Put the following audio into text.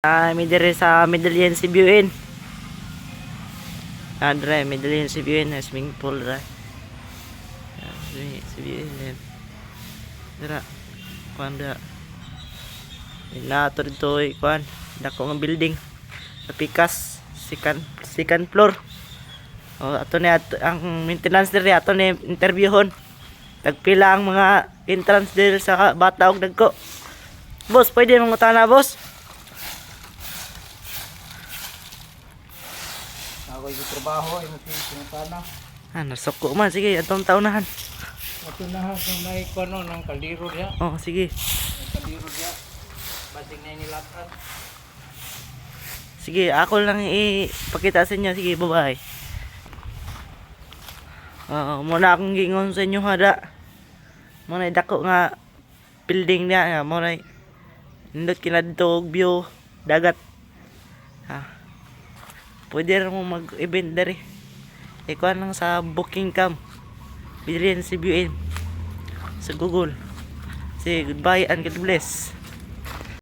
Ah, may dire sa Medellin si Buin. Ah, dire, Medellin si Buin, na swimming pool ra. Ah, si Buin. yan. Dira. Kuan dira. Inato dito eh, kuan. Dako nga building. Sa Pikas, second second floor. Oh, ato ni ato, ang maintenance diri ato ni interviewon. Tagpila ang mga entrance diri sa bata og dagko. Boss, pwede mong utana, boss? Ako yung trabaho ay mati sinutana. Ah, nasuko man. Sige, atong taunahan. Ato na kung may kono ng kaldiro niya. Oh, sige. May kaldiro niya. Basing na inilatan. Sige, ako lang ipakita sa inyo. Sige, bye-bye. Oo, muna akong gingon sa inyo hada. Muna dako nga building niya nga muna nindot kinadto og view dagat. Ha. Pwede rin mo mag-event dere. Ikuha lang sa booking cam. Bilhin si in sa Google. Sige, goodbye and God bless.